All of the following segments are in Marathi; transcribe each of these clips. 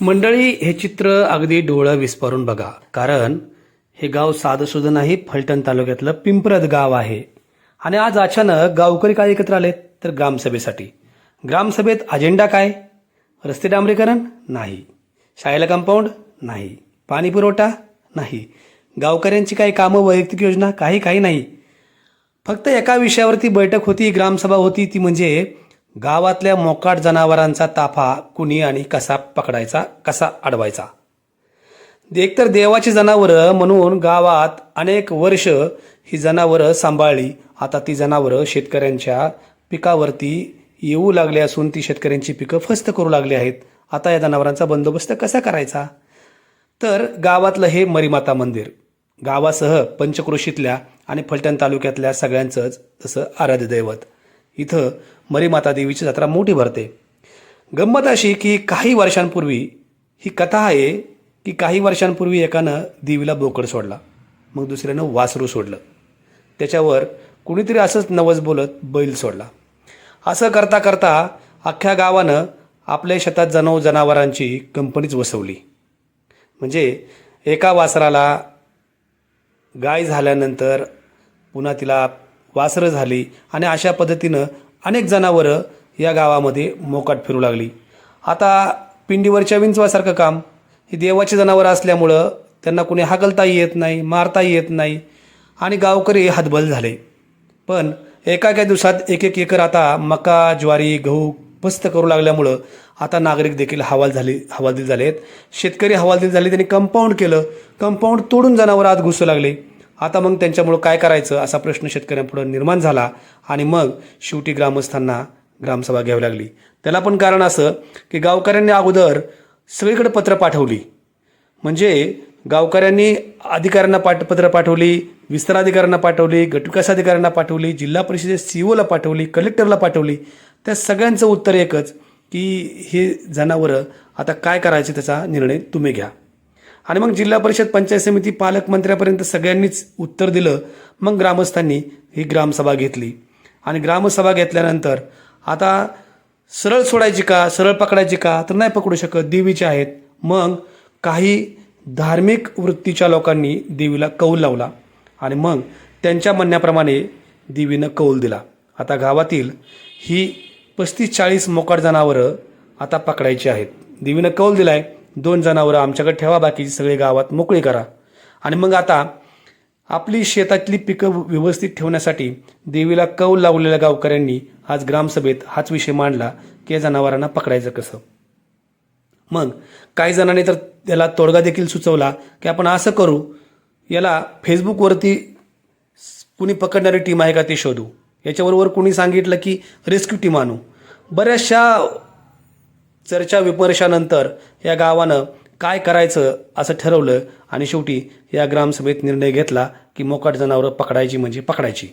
मंडळी हे चित्र अगदी डोळं विस्पारून बघा. कारण हे गाव साधं नाही फलटण तालुक्यातलं पिंपरद गाव आहे. आणि आज अचानक गावकरी काय एकत्र आलेत? तर ग्रामसभेसाठी. ग्रामसभेत अजेंडा काय? रस्ते डांबरीकरण? नाही. शाळेला कंपाऊंड नाही. पाणी पुरवठा? नाही. गावकऱ्यांची काही कामं वैयक्तिक योजना? काही काही नाही. फक्त एका विषयावरती बैठक होती ग्रामसभा होती ती म्हणजे गावातल्या मोकाट जनावरांचा ताफा कुणी आणि कसा पकडायचा कसा अडवायचा? एकतर देवाची जनावरं म्हणून गावात अनेक वर्ष ही जनावरं सांभाळली. आता ती जनावरं शेतकऱ्यांच्या पिकावरती येऊ लागले असून ती शेतकऱ्यांची पिकं फस्त करू लागली आहेत. आता या जनावरांचा बंदोबस्त कसा करायचा? तर गावातलं हे मरीमाता मंदिर. गावासह पंचक्रोशीतल्या आणि फलटण तालुक्यातल्या सगळ्यांचंच तसं आराध्य दैवत. इथं मरीमाता देवीची जत्रा मोठी भरते. गंमत अशी की काही वर्षांपूर्वी ही कथा आहे की काही वर्षांपूर्वी एकानं देवीला बोकड सोडला. मग दुसऱ्यानं वासरू सोडलं. त्याच्यावर कुणीतरी असंच नवस बोलत बैल सोडला. असं करता करता अख्ख्या गावानं आपल्या शेतात जनाव जनावरांची कंपनीच वसवली. म्हणजे एका वासराला गाय झाल्यानंतर पुन्हा तिला वासरं झाली आणि अशा पद्धतीनं अनेक जनावरं या गावामध्ये मोकाट फिरू लागली. आता पिंडीवरच्या विंचवासारखं काम. ही देवाची जनावरं असल्यामुळं त्यांना कुणी हाकलताही येत नाही मारताही येत नाही आणि गावकरी हातबल झाले. पण एका एका दिवसात एक एक एकर आता मका ज्वारी गहू पस्त करू लागल्यामुळं आता नागरिक देखील हवाल झाले हवालदिल झाले आहेत शेतकरी हवालदिल झाले त्यांनी कंपाऊंड केलं. कंपाऊंड तोडून जनावर आत घुसू लागले. आता मग त्यांच्यामुळं काय करायचं असा प्रश्न शेतकऱ्यांपुढे निर्माण झाला आणि मग शेवटी ग्रामस्थांना ग्रामसभा घ्यावी लागली. त्याला पण कारण असं की गावकऱ्यांनी अगोदर सगळीकडे पत्र पाठवली. म्हणजे गावकऱ्यांनी अधिकाऱ्यांना पाठ पत्र पाठवली विस्तार अधिकाऱ्यांना पाठवली गटविकास अधिकाऱ्यांना पाठवली जिल्हा परिषदेत सीओला पाठवली कलेक्टरला पाठवली. त्या सगळ्यांचं उत्तर एकच की हे जनावरं आता काय करायचे त्याचा निर्णय तुम्ही घ्या. आणि मग जिल्हा परिषद पंचायत समिती पालकमंत्र्यापर्यंत सगळ्यांनीच उत्तर दिलं. मग ग्रामस्थांनी ही ग्रामसभा घेतली. आणि ग्रामसभा घेतल्यानंतर आता सरळ सोडायची का सरळ पकडायची का तर नाही पकडू शकत. देवीचे आहेत. मग काही धार्मिक वृत्तीच्या लोकांनी देवीला कौल लावला. आणि मग त्यांच्या म्हणण्याप्रमाणे देवीनं कौल दिला. आता गावातील ही पस्तीस चाळीस मोकाट जनावरं आता पकडायची आहेत. देवीनं कौल दिलाय. दोन जनावरं आमच्याकडे ठेवा बाकीची सगळे गावात मोकळी करा. आणि मग आता आपली शेतातली पिकं व्यवस्थित ठेवण्यासाठी देवीला कौल लावलेल्या गावकऱ्यांनी आज ग्रामसभेत हाच विषय मांडला की या जनावरांना पकडायचं कसं. मग काही जणांनी तर त्याला तोडगा देखील सुचवला की आपण असं करू याला फेसबुकवरती कुणी पकडणारी टीम आहे का ते शोधू. याच्याबरोबर कुणी सांगितलं की रेस्क्यू टीम आणू. बऱ्याचशा चर्चा विमर्शानंतर या गावानं काय करायचं असं ठरवलं आणि शेवटी या ग्रामसभेत निर्णय घेतला की मोकाट जनावरं पकडायची म्हणजे पकडायची.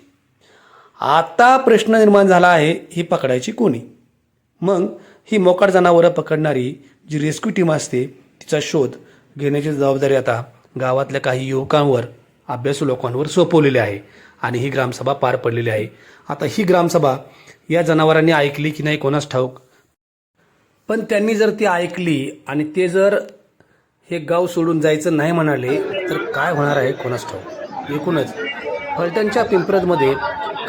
आता प्रश्न निर्माण झाला आहे ही पकडायची कोणी? मग ही मोकाट जनावरं पकडणारी जी रेस्क्यू टीम असते तिचा शोध घेण्याची जबाबदारी आता गावातल्या काही युवकांवर अभ्यासू लोकांवर सोपवलेली आहे आणि ही ग्रामसभा पार पडलेली आहे. आता ही ग्रामसभा या जनावरांनी ऐकली की नाही कोणास ठाऊक? पण त्यांनी जर ती ऐकली आणि ते जर हे गाव सोडून जायचं नाही म्हणाले तर काय होणार आहे कोणास ठाऊक? एकूणच फलटणच्या पिंपरजमध्ये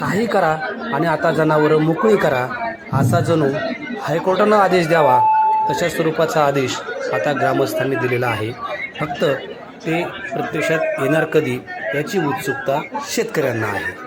काही करा आणि आता जनावरं मोकळी करा असा जणू हायकोर्टानं आदेश द्यावा तशा स्वरूपाचा आदेश आता ग्रामस्थांनी दिलेला आहे. फक्त ते प्रत्यक्षात येणार कधी याची उत्सुकता शेतकऱ्यांना आहे.